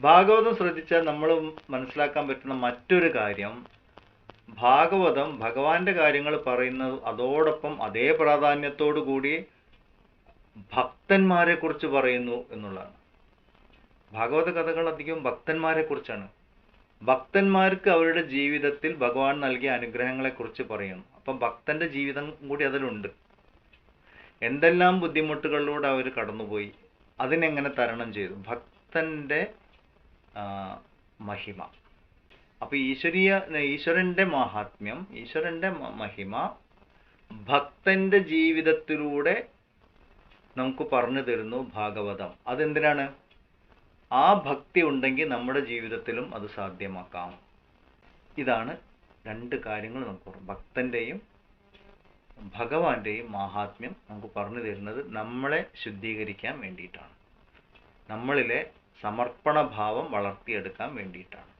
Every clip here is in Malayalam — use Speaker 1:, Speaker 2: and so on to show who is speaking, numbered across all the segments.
Speaker 1: ഭാഗവതം ശ്രദ്ധിച്ചാൽ നമ്മൾ മനസ്സിലാക്കാൻ പറ്റുന്ന മറ്റൊരു കാര്യം ഭാഗവതം ഭഗവാന്റെ കാര്യങ്ങൾ പറയുന്നത് അതോടൊപ്പം അതേ പ്രാധാന്യത്തോടു കൂടി ഭക്തന്മാരെ കുറിച്ച് പറയുന്നു എന്നുള്ളതാണ്. ഭാഗവത കഥകൾ അധികം ഭക്തന്മാരെ കുറിച്ചാണ്. ഭക്തന്മാർക്ക് അവരുടെ ജീവിതത്തിൽ ഭഗവാൻ നൽകിയ അനുഗ്രഹങ്ങളെ കുറിച്ച് പറയുന്നു. അപ്പം ഭക്തന്റെ ജീവിതം കൂടി അതിലുണ്ട്. എന്തെല്ലാം ബുദ്ധിമുട്ടുകളിലൂടെ അവർ കടന്നുപോയി അതിനെങ്ങനെ തരണം ചെയ്തു? ഭക്തന്റെ മഹിമ. അപ്പോൾ ഈശ്വരീയ ഈശ്വരന്റെ മഹാത്മ്യം ഈശ്വരന്റെ മ- മഹിമ ഭക്തന്റെ ജീവിതത്തിലൂടെ നമുക്ക് പറഞ്ഞു തരുന്നു ഭാഗവതം. അതെന്തിനാണ്? ആ ഭക്തി ഉണ്ടെങ്കിൽ നമ്മുടെ ജീവിതത്തിലും അത് സാധ്യമാക്കാം. ഇതാണ് രണ്ട് കാര്യങ്ങൾ നമുക്ക് ഭക്തന്റെയും ഭഗവാന്റെയും മഹാത്മ്യം നമുക്ക് പറഞ്ഞു തരുന്നത് നമ്മളെ ശുദ്ധീകരിക്കാൻ വേണ്ടിയിട്ടാണ്. നമ്മളിലെ സമർപ്പണ ഭാവം വളർത്തിയെടുക്കാൻ വേണ്ടിയിട്ടാണ്.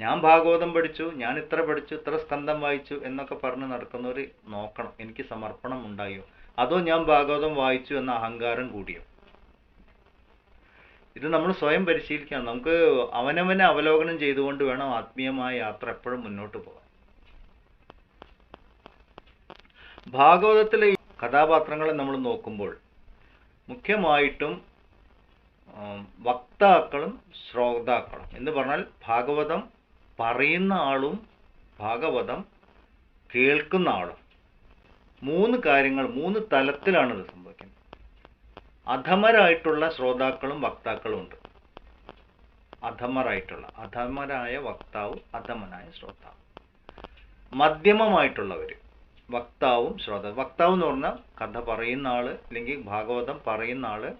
Speaker 1: ഞാൻ ഭാഗവതം പഠിച്ചു ഞാൻ ഇത്ര പഠിച്ചു ഇത്ര സ്കന്ധം വായിച്ചു എന്നൊക്കെ പറഞ്ഞ് നടക്കുന്നവർ നോക്കണം. എനിക്ക് സമർപ്പണം ഉണ്ടായോ അതോ ഞാൻ ഭാഗവതം വായിച്ചു എന്ന അഹങ്കാരം കൂടിയോ? ഇത് നമ്മൾ സ്വയം പരിശീലിക്കണം. നമുക്ക് അവനവനെ അവലോകനം ചെയ്തുകൊണ്ട് വേണം ആത്മീയമായ യാത്ര എപ്പോഴും മുന്നോട്ട് പോകാൻ. ഭാഗവതത്തിലെ കഥാപാത്രങ്ങളെ നമ്മൾ നോക്കുമ്പോൾ മുഖ്യമായിട്ടും വക്താക്കളും ശ്രോതാക്കളും. എന്ന് പറഞ്ഞാൽ ഭാഗവതം പറയുന്ന ആളും ഭാഗവതം കേൾക്കുന്ന ആളും. മൂന്ന് കാര്യങ്ങൾ മൂന്ന് തലത്തിലാണ് ഇത് സംഭവിക്കുന്നത്. അധമരായിട്ടുള്ള ശ്രോതാക്കളും വക്താക്കളും ഉണ്ട്. അധമരായിട്ടുള്ള അധമരായ വക്താവും അധമനായ ശ്രോതാവും. മധ്യമമായിട്ടുള്ളവർ വക്താവും ശ്രോതാവും. വക്താവ് എന്ന് പറഞ്ഞാൽ കഥ പറയുന്ന ആൾ അല്ലെങ്കിൽ ഭാഗവതം പറയുന്ന ആൾ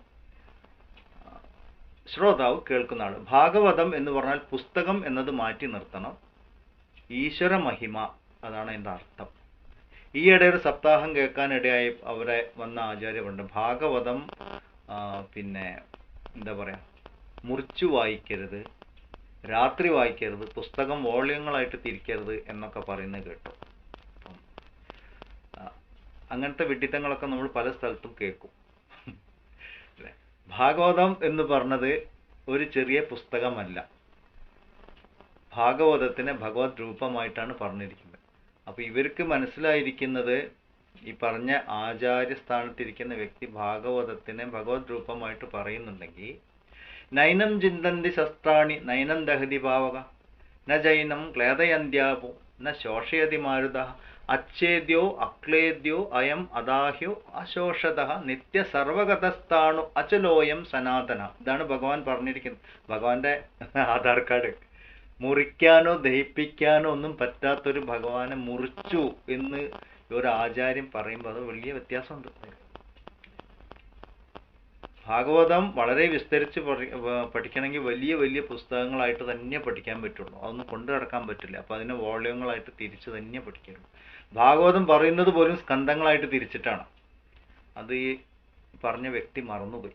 Speaker 1: ശ്രോതാവ് കേൾക്കുന്ന ഭാഗവതം എന്ന് പറഞ്ഞാൽ പുസ്തകം എന്നത് മാറ്റി നിർത്തണം. ഈശ്വര മഹിമ അതാണ് എന്റെ അർത്ഥം. ഈയിടെ ഒരു സപ്താഹം കേൾക്കാനിടയായി അവരെ വന്ന ആചാര്യമുണ്ട് ഭാഗവതം പിന്നെ എന്താ പറയുക മുറിച്ചു വായിക്കരുത് രാത്രി വായിക്കരുത് പുസ്തകം വോള്യങ്ങളായിട്ട് തിരിക്കരുത് എന്നൊക്കെ പറയുന്നത് കേട്ടു. അങ്ങനത്തെ വിഡിത്തങ്ങളൊക്കെ നമ്മൾ പല സ്ഥലത്തും കേൾക്കും? ഭാഗവതം എന്ന് പറഞ്ഞത് ഒരു ചെറിയ പുസ്തകമല്ല. ഭാഗവതത്തിനെ ഭഗവത് രൂപമായിട്ടാണ് പറഞ്ഞിരിക്കുന്നത്. അപ്പോൾ ഇവർക്ക് മനസ്സിലായിരിക്കുന്നത് ഈ പറഞ്ഞ ആചാര്യ സ്ഥാനത്തിരിക്കുന്ന വ്യക്തി ഭാഗവതത്തിനെ ഭഗവത് രൂപമായിട്ട് പറയുന്നുണ്ടെങ്കിൽ നൈനം ചിന്തന്തി ശസ്ത്രാണി നൈനം ദഹതി ഭാവക ന ജൈനം ക്ലേദയന്ത്യാപോ ന ശോഷയതി മാരുത അച്ഛേദ്യോ അക്ലേദ്യോ അയം അദാഹ്യോ അശോഷത നിത്യ സർവഗതസ്ഥാണു അചലോയം സനാതന. ഇതാണ് ഭഗവാൻ പറഞ്ഞിരിക്കുന്നത്. ഭഗവാന്റെ ആധാർ കാർഡ്. മുറിക്കാനോ ദഹിപ്പിക്കാനോ ഒന്നും പറ്റാത്തൊരു ഭഗവാനെ മുറിച്ചു എന്ന് ഒരു ആചാര്യം പറയുമ്പോൾ അത് വലിയ വ്യത്യാസമുണ്ട്. ഭാഗവതം വളരെ വിസ്തരിച്ച് പഠിക്കണമെങ്കിൽ വലിയ വലിയ പുസ്തകങ്ങളായിട്ട് തന്നെ പഠിക്കാൻ പറ്റുള്ളൂ. അതൊന്നും കൊണ്ടു നടക്കാൻ പറ്റില്ല. അപ്പോൾ അതിനെ വോള്യങ്ങളായിട്ട് തിരിച്ച് തന്നെ പഠിക്കുള്ളൂ ഭാഗവതം പറയുന്നത് പോലും സ്കന്ധങ്ങളായിട്ട് തിരിച്ചിട്ടാണ്. അത് ഈ പറഞ്ഞ വ്യക്തി മറന്നുപോയി.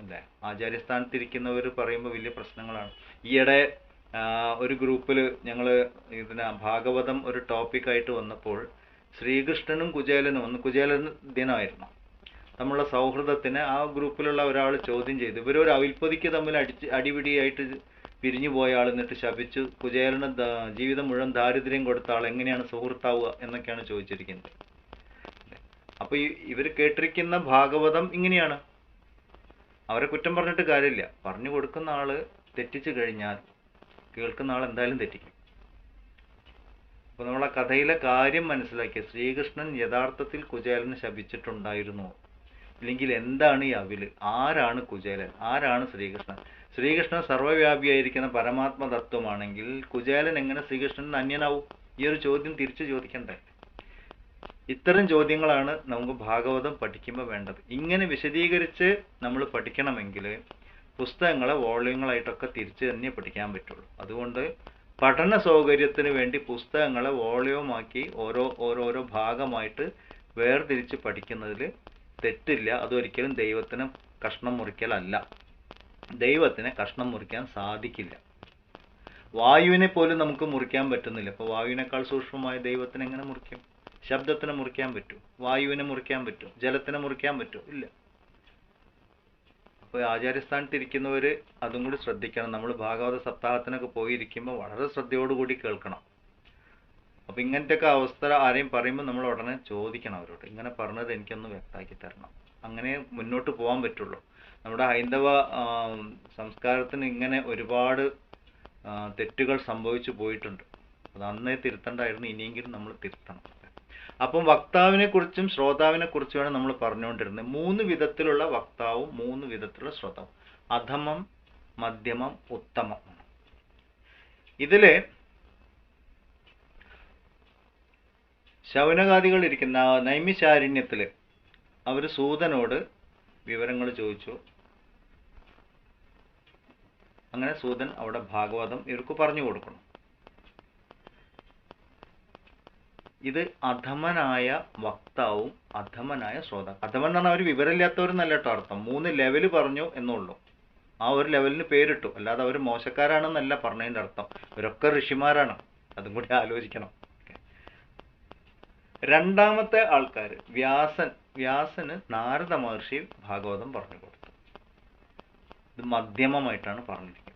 Speaker 1: അല്ലേ? ആചാര്യസ്ഥാനത്തിരിക്കുന്നവർ പറയുമ്പോൾ വലിയ പ്രശ്നങ്ങളാണ്. ഈയിടെ ഒരു ഗ്രൂപ്പിൽ ഞങ്ങൾ ഇതിന ഭാഗവതം ഒരു ടോപ്പിക്കായിട്ട് വന്നപ്പോൾ ശ്രീകൃഷ്ണനും കുചേലനും ഒന്ന് കുചേലൻ ദിനമായിരുന്നു നമ്മളെ സൗഹൃദത്തിന് ആ ഗ്രൂപ്പിലുള്ള ഒരാൾ ചോദ്യം ചെയ്തു. ഇവരൊരു അവിൽപ്പതിക്ക് തമ്മിൽ അടിച്ച് അടിപിടിയായിട്ട് പിരിഞ്ഞു പോയ ആൾ എന്നിട്ട് ശപിച്ചു. കുചേലന് ജീവിതം മുഴുവൻ ദാരിദ്ര്യം കൊടുത്ത ആൾ എങ്ങനെയാണ് സുഹൃത്താവുക എന്നൊക്കെയാണ് ചോദിച്ചിരിക്കുന്നത്. അപ്പൊ ഈ ഇവർ കേട്ടിരിക്കുന്ന ഭാഗവതം ഇങ്ങനെയാണ്. അവരെ കുറ്റം പറഞ്ഞിട്ട് കാര്യമില്ല. പറഞ്ഞു കൊടുക്കുന്ന ആൾ തെറ്റിച്ചു കഴിഞ്ഞാൽ കേൾക്കുന്ന ആൾ എന്തായാലും തെറ്റിക്കും. അപ്പൊ നമ്മൾ കഥയിലെ കാര്യം മനസ്സിലാക്കിയ ശ്രീകൃഷ്ണൻ യഥാർത്ഥത്തിൽ കുചേലനെ ശപിച്ചിട്ടുണ്ടായിരുന്നു. ഇല്ലെങ്കിൽ എന്താണ് ഈ അവിൽ? ആരാണ് കുചേലൻ? ആരാണ് ശ്രീകൃഷ്ണൻ? ശ്രീകൃഷ്ണൻ സർവവ്യാപിയായിരിക്കുന്ന പരമാത്മതത്വമാണെങ്കിൽ കുചേലൻ എങ്ങനെ ശ്രീകൃഷ്ണൻ അന്യനാവും? ഈ ഒരു ചോദ്യം തിരിച്ചു ചോദിക്കണ്ടേ? ഇത്തരം ചോദ്യങ്ങളാണ് നമുക്ക് ഭാഗവതം പഠിക്കുമ്പോൾ വേണ്ടത്. ഇങ്ങനെ വിശദീകരിച്ച് നമ്മൾ പഠിക്കണമെങ്കിൽ പുസ്തകങ്ങളെ വോള്യങ്ങളായിട്ടൊക്കെ തിരിച്ച് തന്നെ പഠിക്കാൻ പറ്റുള്ളൂ. അതുകൊണ്ട് പഠന സൗകര്യത്തിന് വേണ്ടി പുസ്തകങ്ങളെ വോളിയമാക്കി ഓരോ ഓരോരോ ഭാഗമായിട്ട് വേർതിരിച്ച് പഠിക്കുന്നതിൽ തെറ്റില്ല. അതൊരിക്കലും ദൈവത്തിന് കഷ്ണം മുറിക്കലല്ല. ദൈവത്തിന് കഷ്ണം മുറിക്കാൻ സാധിക്കില്ല. വായുവിനെ പോലും നമുക്ക് മുറിക്കാൻ പറ്റുന്നില്ല. അപ്പോൾ വായുവിനേക്കാൾ സൂക്ഷ്മമായ ദൈവത്തിന് എങ്ങനെ മുറിക്കും? ശബ്ദത്തിന് മുറിക്കാൻ പറ്റും. വായുവിനെ മുറിക്കാൻ പറ്റും. ജലത്തിനെ മുറിക്കാൻ പറ്റും. ഇല്ല. അപ്പോൾ ആചാര്യസ്ഥാനത്ത് ഇരിക്കുന്നവർ അതും കൂടി ശ്രദ്ധിക്കണം. നമ്മൾ ഭാഗവത സപ്താഹത്തിനൊക്കെ പോയിരിക്കുമ്പോൾ വളരെ ശ്രദ്ധയോടുകൂടി കേൾക്കണം. അപ്പോൾ ഇങ്ങനത്തെയൊക്കെ അവസ്ഥ ആരെയും പറയുമ്പോൾ നമ്മൾ ഉടനെ ചോദിക്കണം അവരോട്. ഇങ്ങനെ പറഞ്ഞത് എനിക്കൊന്ന് വ്യക്തമാക്കി തരണം. അങ്ങനെ മുന്നോട്ട് പോകാൻ പറ്റുള്ളൂ. നമ്മുടെ ഹൈന്ദവ സംസ്കാരത്തിന് ഇങ്ങനെ ഒരുപാട് തെറ്റുകൾ സംഭവിച്ചു പോയിട്ടുണ്ട്. അത് അന്നേ തിരുത്തണ്ടായിരുന്നു ഇനിയെങ്കിലും നമ്മൾ തിരുത്തണം. അപ്പം വക്താവിനെ കുറിച്ചും ശ്രോതാവിനെ കുറിച്ചുമാണ് നമ്മൾ പറഞ്ഞുകൊണ്ടിരുന്നത്. മൂന്ന് വിധത്തിലുള്ള വക്താവും മൂന്ന് വിധത്തിലുള്ള ശ്രോതാവും. അധമം മധ്യമം ഉത്തമം. ഇതിൽ ശൗനകാദികൾ ഇരിക്കുന്ന നൈമിശാരണ്യത്തിൽ അവർ സൂതനോട് വിവരങ്ങൾ ചോദിച്ചു. അങ്ങനെ സൂതൻ അവിടെ ഭാഗവതം ഇവർക്ക് പറഞ്ഞു കൊടുക്കണം. ഇത് അധമനായ വക്താവും അധമനായ ശ്രോതാവ് അധമൻ എന്ന് പറഞ്ഞാൽ അവർ വിവരമില്ലാത്തവരെന്നല്ല അർത്ഥം. മൂന്ന് ലെവൽ പറഞ്ഞു എന്നുള്ളൂ. ആ ഒരു ലെവലിന് പേരിട്ടു. അല്ലാതെ അവർ മോശക്കാരാണെന്നല്ല പറഞ്ഞതിന്റെ അർത്ഥം. ഇവരൊക്കെ ഋഷിമാരാണ്. അതും കൂടി ആലോചിക്കണം. രണ്ടാമത്തെ ആൾക്കാർ വ്യാസൻ. വ്യാസന് നാരദ മഹർഷി ഭാഗവതം പറഞ്ഞു കൊടുത്തു. ഇത് മധ്യമമായിട്ടാണ് പറഞ്ഞിരിക്കുന്നത്.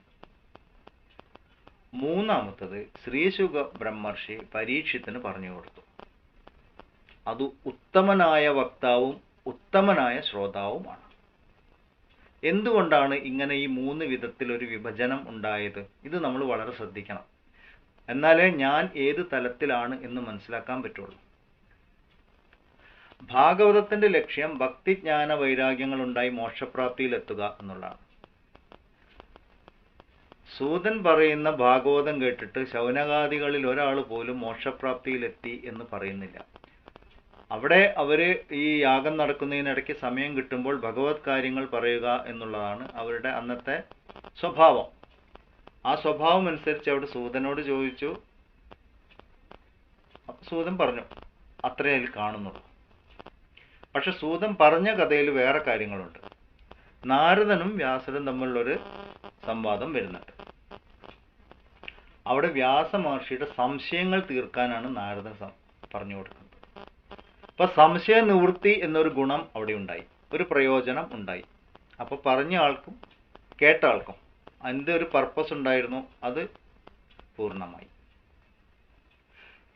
Speaker 1: മൂന്നാമത്തത് ശ്രീശുഖ ബ്രഹ്മർഷി പരീക്ഷത്തിന് പറഞ്ഞു കൊടുത്തു. അത് ഉത്തമനായ വക്താവും ഉത്തമനായ ശ്രോതാവുമാണ്. എന്തുകൊണ്ടാണ് ഇങ്ങനെ ഈ മൂന്ന് വിധത്തിൽ ഒരു വിഭജനം ഉണ്ടായത്? ഇത് നമ്മൾ വളരെ ശ്രദ്ധിക്കണം. എന്നാലേ ഞാൻ ഏത് തലത്തിലാണ് എന്ന് മനസ്സിലാക്കാൻ പറ്റുള്ളൂ. ഭാഗവതത്തിന്റെ ലക്ഷ്യം ഭക്തിജ്ഞാന വൈരാഗ്യങ്ങൾ ഉണ്ടായി മോക്ഷപ്രാപ്തിയിലെത്തുക എന്നുള്ളതാണ്. സൂതൻ പറയുന്ന ഭാഗവതം കേട്ടിട്ട് ശൗനകാദികളിൽ ഒരാൾ പോലും മോക്ഷപ്രാപ്തിയിലെത്തി എന്ന് പറയുന്നില്ല. അവിടെ അവർ ഈ യാഗം നടക്കുന്നതിനിടയ്ക്ക് സമയം കിട്ടുമ്പോൾ ഭഗവത് കാര്യങ്ങൾ പറയുക എന്നുള്ളതാണ് അവരുടെ അന്നത്തെ സ്വഭാവം. ആ സ്വഭാവം അനുസരിച്ച് അവിടെ സൂതനോട് ചോദിച്ചു. സൂതൻ പറഞ്ഞു അത്രേ അതിൽ കാണുന്നുള്ളൂ. പക്ഷെ സൂതൻ പറഞ്ഞ കഥയിൽ വേറെ കാര്യങ്ങളുണ്ട്. നാരദനും വ്യാസനും തമ്മിലുള്ളൊരു സംവാദം വരുന്നുണ്ട്. അവിടെ വ്യാസ മഹർഷിയുടെ സംശയങ്ങൾ തീർക്കാനാണ് നാരദൻ പറഞ്ഞു കൊടുക്കുന്നത്. അപ്പൊ സംശയ നിവൃത്തി എന്നൊരു ഗുണം അവിടെ ഉണ്ടായി. ഒരു പ്രയോജനം ഉണ്ടായി. അപ്പൊ പറഞ്ഞ ആൾക്കും കേട്ട ആൾക്കും അതിന്റെ ഒരു പർപ്പസ് ഉണ്ടായിരുന്നു. അത് പൂർണമായി.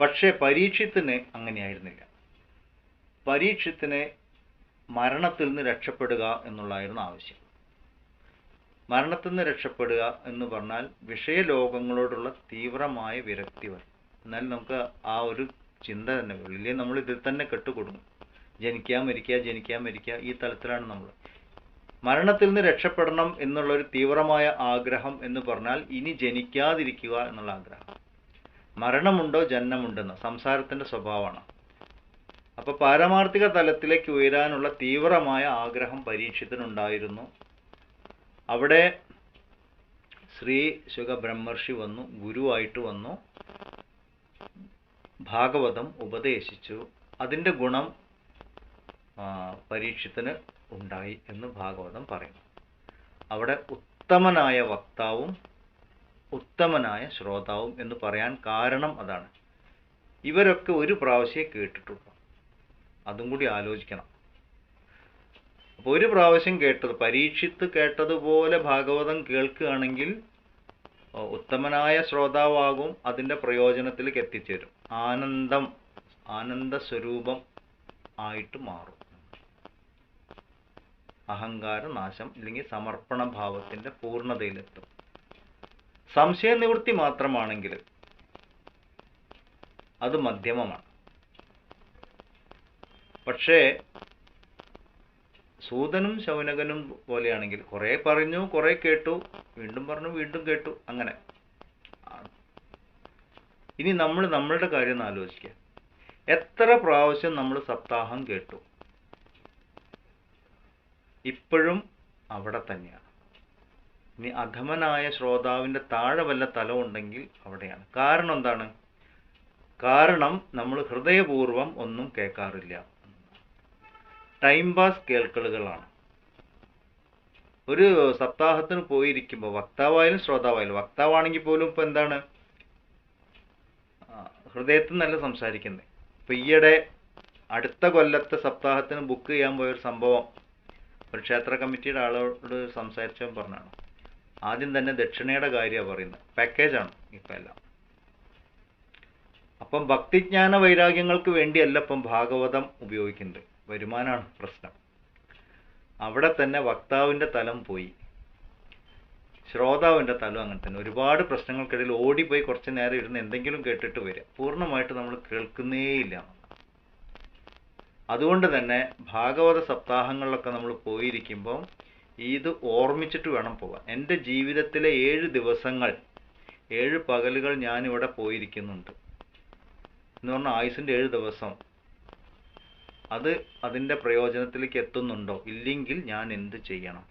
Speaker 1: പക്ഷേ പരീക്ഷത്തിന് അങ്ങനെയായിരുന്നില്ല. പരീക്ഷത്തിന് മരണത്തിൽ നിന്ന് രക്ഷപ്പെടുക എന്നുള്ളതായിരുന്നു ആവശ്യം. മരണത്തിൽ നിന്ന് രക്ഷപ്പെടുക എന്ന് പറഞ്ഞാൽ വിഷയലോകങ്ങളോടുള്ള തീവ്രമായ വിരക്തി വരും. എന്നാൽ നമുക്ക് ആ ഒരു ചിന്ത തന്നെ വരും. നമ്മൾ ഇതിൽ തന്നെ കെട്ടുകൊടുക്കും. ജനിക്കാൻ മരിക്കുക ജനിക്കാൻ മരിക്കുക ഈ തലത്തിലാണ് നമ്മൾ. മരണത്തിൽ നിന്ന് രക്ഷപ്പെടണം എന്നുള്ള ഒരു തീവ്രമായ ആഗ്രഹം എന്ന് പറഞ്ഞാൽ ഇനി ജനിക്കാതിരിക്കുക എന്നുള്ള ആഗ്രഹം. മരണമുണ്ടോ ജനനമുണ്ടെന്ന്? സംസാരത്തിന്റെ സ്വഭാവമാണ്. അപ്പോൾ പാരമാർത്ഥിക തലത്തിലേക്ക് ഉയരാനുള്ള തീവ്രമായ ആഗ്രഹം പരീക്ഷത്തിനുണ്ടായിരുന്നു അവിടെ ശ്രീ ശുഖ ബ്രഹ്മർഷി വന്നു ഗുരുവായിട്ട് വന്നു ഭാഗവതം ഉപദേശിച്ചു. അതിന്റെ ഗുണം പരീക്ഷത്തിന് ഉണ്ടായി എന്ന് ഭാഗവതം പറയുന്നു. അവിടെ ഉത്തമനായ വക്താവും ഉത്തമനായ ശ്രോതാവും എന്ന് പറയാൻ കാരണം അതാണ്. ഇവരൊക്കെ ഒരു പ്രാവശ്യം കേട്ടിട്ടുള്ളൂ. അതും കൂടി ആലോചിക്കണം. അപ്പൊ ഒരു പ്രാവശ്യം കേട്ടത് പരീക്ഷിത്ത് കേട്ടതുപോലെ ഭാഗവതം കേൾക്കുകയാണെങ്കിൽ ഉത്തമനായ ശ്രോതാവാകും അതിന്റെ പ്രയോജനത്തിലേക്ക് എത്തിച്ചേരും. ആനന്ദം ആനന്ദ സ്വരൂപം ആയിട്ട് മാറും. അഹങ്കാര നാശം അല്ലെങ്കിൽ സമർപ്പണ ഭാവത്തിന്റെ പൂർണതയിലെത്തും. സംശയ നിവൃത്തി മാത്രമാണെങ്കിൽ അത് മധ്യമമാണ്. പക്ഷേ സൂതനും ശൗനകനും പോലെയാണെങ്കിൽ കുറേ പറഞ്ഞു കുറേ കേട്ടു വീണ്ടും പറഞ്ഞു വീണ്ടും കേട്ടു അങ്ങനെ. ഇനി നമ്മൾ നമ്മളുടെ കാര്യം ഒന്ന് ആലോചിക്കുക. എത്ര പ്രാവശ്യം നമ്മൾ സപ്താഹം കേട്ടു? ഇപ്പോഴും അവിടെ തന്നെയാണ്. ഇനി അധമനായ ശ്രോതാവിന്റെ താഴെ വല്ല തലമുണ്ടെങ്കിൽ അവിടെയാണ്. കാരണം എന്താണ്? കാരണം നമ്മൾ ഹൃദയപൂർവം ഒന്നും കേൾക്കാറില്ല. ടൈം പാസ് കേൾക്കലുകളാണ്. ഒരു സപ്താഹത്തിന് പോയിരിക്കുമ്പോൾ വക്താവായാലും ശ്രോതാവായാലും വക്താവാണെങ്കിൽ പോലും ഇപ്പൊ എന്താണ്? ഹൃദയത്തിൽ നിന്നല്ല സംസാരിക്കുന്നത് ഇപ്പൊ ഈയിടെ അടുത്ത കൊല്ലത്തെ സപ്താഹത്തിന് ബുക്ക് ചെയ്യാൻ പോയ ഒരു സംഭവം ഒരു ക്ഷേത്ര കമ്മിറ്റിയുടെ ആളോട് സംസാരിച്ചവൻ പറഞ്ഞാണ്. ആദ്യം തന്നെ ദക്ഷിണയുടെ കാര്യമാണ് പറയുന്നത്. പാക്കേജാണ് ഇപ്പം എല്ലാം. അപ്പം ഭക്തിജ്ഞാന വൈരാഗ്യങ്ങൾക്ക് വേണ്ടിയല്ല ഇപ്പം ഭാഗവതം ഉപയോഗിക്കുന്നത്. വരുമാനമാണ് പ്രശ്നം. അവിടെ തന്നെ വക്താവിന്റെ തലം പോയി. ശ്രോതാവിന്റെ തലം അങ്ങനെ തന്നെ. ഒരുപാട് പ്രശ്നങ്ങൾക്കിടയിൽ ഓടിപ്പോയി കുറച്ച് നേരം ഇരുന്ന് എന്തെങ്കിലും കേട്ടിട്ട് വരിക. പൂർണമായിട്ട് നമ്മൾ കേൾക്കുന്നേയില്ല. അതുകൊണ്ട് തന്നെ ഭാഗവത സപ്താഹങ്ങളിലൊക്കെ നമ്മൾ പോയിരിക്കുമ്പം ഇത് ഓർമ്മിച്ചിട്ട് വേണം പോകാൻ. എന്റെ ജീവിതത്തിലെ ഏഴ് ദിവസങ്ങൾ ഏഴ് പകലുകൾ ഞാനിവിടെ പോയിരിക്കുന്നുണ്ട്. എന്ന് പറഞ്ഞാൽ ആയുസിന്റെ ഏഴ് ദിവസം. അത് അതിന്റെ പ്രയോജനത്തിലേക്ക് എത്തുന്നുണ്ടോ? ഇല്ലെങ്കിൽ ഞാൻ എന്ത് ചെയ്യണം?